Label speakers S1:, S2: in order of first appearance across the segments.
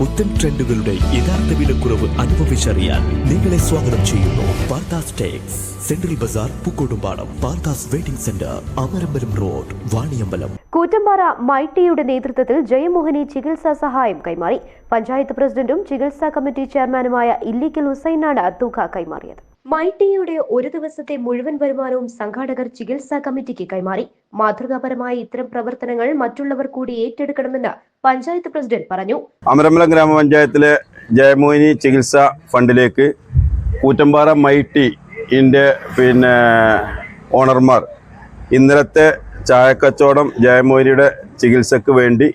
S1: പുത്തൻ ട്രെൻഡുകളുടെ യഥാർത്ഥ വിലക്കുറവ് അനുഭവിച്ചറിയാൻ നിങ്ങളെ സ്വാഗതം ചെയ്യുന്നു Parthas tex. Central bazaar Pookkottumpadam Parthas waiting centre Amarambalam road Vaniyambalam.
S2: Koottampara മൈട്ടിയുടെ നേതൃത്വത്തിൽ ജയമോഹനി ചികിത്സാ സഹായം കൈമാറി. പഞ്ചായത്ത് പ്രസിഡന്റും ചികിത്സാ കമ്മിറ്റി ചെയർമാനുമായ ഇല്ലിക്കൽ ഹുസൈനാണ് തുക കൈമാറിയത്. മൈട്ടിയുടെ ഒരു ദിവസത്തെ മുഴുവൻ വരുമാനവും സംഘാടകർ ചികിത്സാ കമ്മിറ്റിക്ക് കൈമാറി. മാതൃകാപരമായ ഇത്തരം പ്രവർത്തനങ്ങൾ മറ്റുള്ളവർ കൂടി ഏറ്റെടുക്കണമെന്ന് പഞ്ചായത്ത് പ്രസിഡന്റ് പറഞ്ഞു.
S3: അമരമ്പലം ഗ്രാമപഞ്ചായത്തിലെ ജയമോഹിനി ചികിത്സാ ഫണ്ടിലേക്ക് കൂറ്റമ്പാറ ഇന്റെ പിന്നെ ഓണർമാർ ഇന്നലത്തെ ചായക്കച്ചവടം ജയമോഹിനിയുടെ ചികിത്സക്ക് വേണ്ടി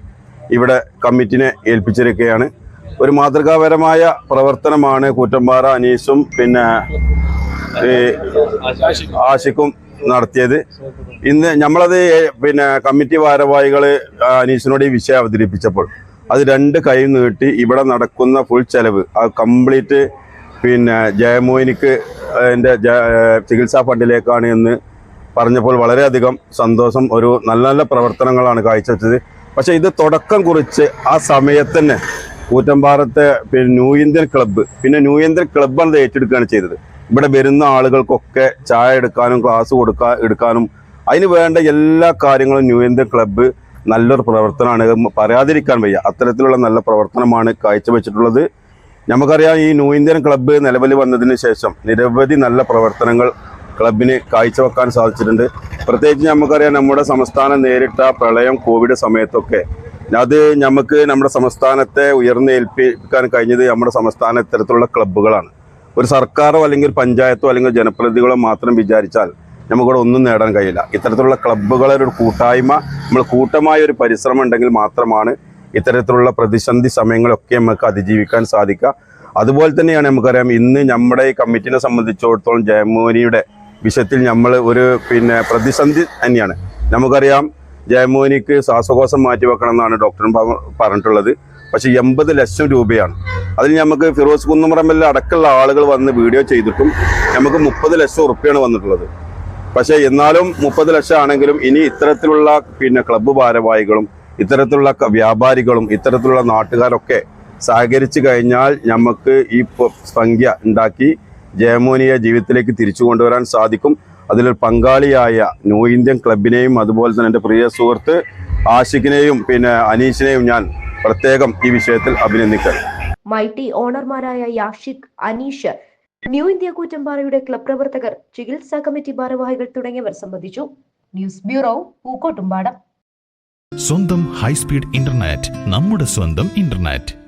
S3: ഇവിടെ കമ്മിറ്റിനെ ഏൽപ്പിച്ചിരിക്കുകയാണ്. ഒരു മാതൃകാപരമായ പ്രവർത്തനമാണ് കൂറ്റമ്പാറ അനീസും പിന്നെ ആശിക്കും നടത്തിയത്. ഇന്ന് നമ്മളത് പിന്നെ കമ്മിറ്റി ഭാരവാഹികൾ അനീഷിനോട് ഈ വിഷയം അവതരിപ്പിച്ചപ്പോൾ അത് രണ്ട് കൈ നീട്ടി ഇവിടെ നടക്കുന്ന ഫുൾ ചെലവ്. ആ കംപ്ലീറ്റ് പിന്നെ ജയമോഹിനിക്ക് എന്റെ ചികിത്സാ ഫണ്ടിലേക്കാണ് എന്ന് പറഞ്ഞപ്പോൾ വളരെയധികം സന്തോഷം. ഒരു നല്ല നല്ല പ്രവർത്തനങ്ങളാണ് കാഴ്ചവെച്ചത്. പക്ഷേ ഇത് തുടക്കം കുറിച്ച് ആ സമയത്ത് തന്നെ കൂറ്റമ്പാറത്തെ പിന്നെ ന്യൂ ഇന്ത്യൻ ക്ലബ്ബ് പിന്നെ ന്യൂ ഇന്ത്യൻ ക്ലബ്ബാണ് ഏറ്റെടുക്കുകയാണ് ചെയ്തത്. ഇവിടെ വരുന്ന ആളുകൾക്കൊക്കെ ചായ എടുക്കാനും ക്ലാസ് കൊടുക്കാൻ എടുക്കാനും അതിന് വേണ്ട എല്ലാ കാര്യങ്ങളും ന്യൂ ഇന്ത്യൻ ക്ലബ്ബ് നല്ലൊരു പ്രവർത്തനമാണ്. പറയാതിരിക്കാൻ വയ്യ. അത്തരത്തിലുള്ള നല്ല പ്രവർത്തനമാണ് കാഴ്ചവെച്ചിട്ടുള്ളത്. നമുക്കറിയാം ഈ ന്യൂ ഇന്ത്യൻ ക്ലബ്ബ് നിലവിൽ വന്നതിന് ശേഷം നിരവധി നല്ല പ്രവർത്തനങ്ങൾ ക്ലബിന് കാഴ്ചവെക്കാൻ സാധിച്ചിട്ടുണ്ട്. പ്രത്യേകിച്ച് നമുക്കറിയാം നമ്മുടെ സംസ്ഥാനം നേരിട്ട പ്രളയം കോവിഡ് സമയത്തൊക്കെ അത് നമുക്ക് നമ്മുടെ സംസ്ഥാനത്തെ ഉയർന്നേൽപ്പിക്കാൻ കഴിഞ്ഞത് നമ്മുടെ സംസ്ഥാന ഇത്തരത്തിലുള്ള ക്ലബ്ബുകളാണ് ഒരു സർക്കാരോ അല്ലെങ്കിൽ പഞ്ചായത്തോ അല്ലെങ്കിൽ ജനപ്രതിനിധികളോ മാത്രം വിചാരിച്ചാൽ നമുക്കിവിടെ ഒന്നും നേടാൻ കഴിയില്ല. ഇത്തരത്തിലുള്ള ക്ലബ്ബുകളെ ഒരു കൂട്ടായ്മ നമ്മൾ കൂട്ടമായ ഒരു പരിശ്രമം ഉണ്ടെങ്കിൽ മാത്രമാണ് ഇത്തരത്തിലുള്ള പ്രതിസന്ധി സമയങ്ങളൊക്കെ നമുക്ക് അതിജീവിക്കാൻ സാധിക്കുക. അതുപോലെ തന്നെയാണ് നമുക്കറിയാം ഇന്ന് നമ്മുടെ ഈ കമ്മിറ്റിനെ സംബന്ധിച്ചിടത്തോളം ജയമോനിയുടെ വിഷയത്തിൽ നമ്മൾ ഒരു പിന്നെ പ്രതിസന്ധി തന്നെയാണ്. നമുക്കറിയാം ജയമോനിക്ക് ശ്വാസകോശം മാറ്റി വെക്കണം എന്നാണ് ഡോക്ടർ പറഞ്ഞിട്ടുള്ളത്. പക്ഷേ എൺപത് ലക്ഷം രൂപയാണ് അതിൽ നമുക്ക് ഫിറോസ് കുന്നുമറമ്പലിൽ അടക്കമുള്ള ആളുകൾ വന്ന് വീഡിയോ ചെയ്തിട്ടും നമുക്ക് മുപ്പത് ലക്ഷം ഉറുപ്പ്യാണ് വന്നിട്ടുള്ളത്. പക്ഷേ എന്നാലും മുപ്പത് ലക്ഷം ആണെങ്കിലും ഇനി ഇത്തരത്തിലുള്ള പിന്നെ ക്ലബ്ബ് ഭാരവാഹികളും ഇത്തരത്തിലുള്ള വ്യാപാരികളും ഇത്തരത്തിലുള്ള നാട്ടുകാരൊക്കെ സഹകരിച്ചു കഴിഞ്ഞാൽ നമുക്ക് ഈ സംഖ്യ ഉണ്ടാക്കി ജയമോനിയെ ജീവിതത്തിലേക്ക് തിരിച്ചു കൊണ്ടുവരാൻ സാധിക്കും. അതിലൊരു പങ്കാളിയായ ന്യൂ ഇന്ത്യൻ ക്ലബിനെയും അതുപോലെ തന്നെ എന്റെ പ്രിയ സുഹൃത്ത് ആഷിഖിനെയും പിന്നെ അനീഷിനെയും ഞാൻ പ്രത്യേകം ഈ വിഷയത്തിൽ അഭിനന്ദിക്കുന്നു
S2: മൈട്ടി ഓണർമാരായ യാഷിഖ് അനീഷ് ന്യൂ ഇന്ത്യ കൂറ്റമ്പാറയുടെ ക്ലബ് പ്രവർത്തകർ ചികിത്സാ കമ്മിറ്റി ഭാരവാഹികൾ തുടങ്ങിയവർ സംബന്ധിച്ചു. News bureau Pookkottumpadam.
S4: സ്വന്തം ഹൈസ്പീഡ് ഇന്റർനെറ്റ് നമ്മുടെ സ്വന്തം ഇന്റർനെറ്റ്.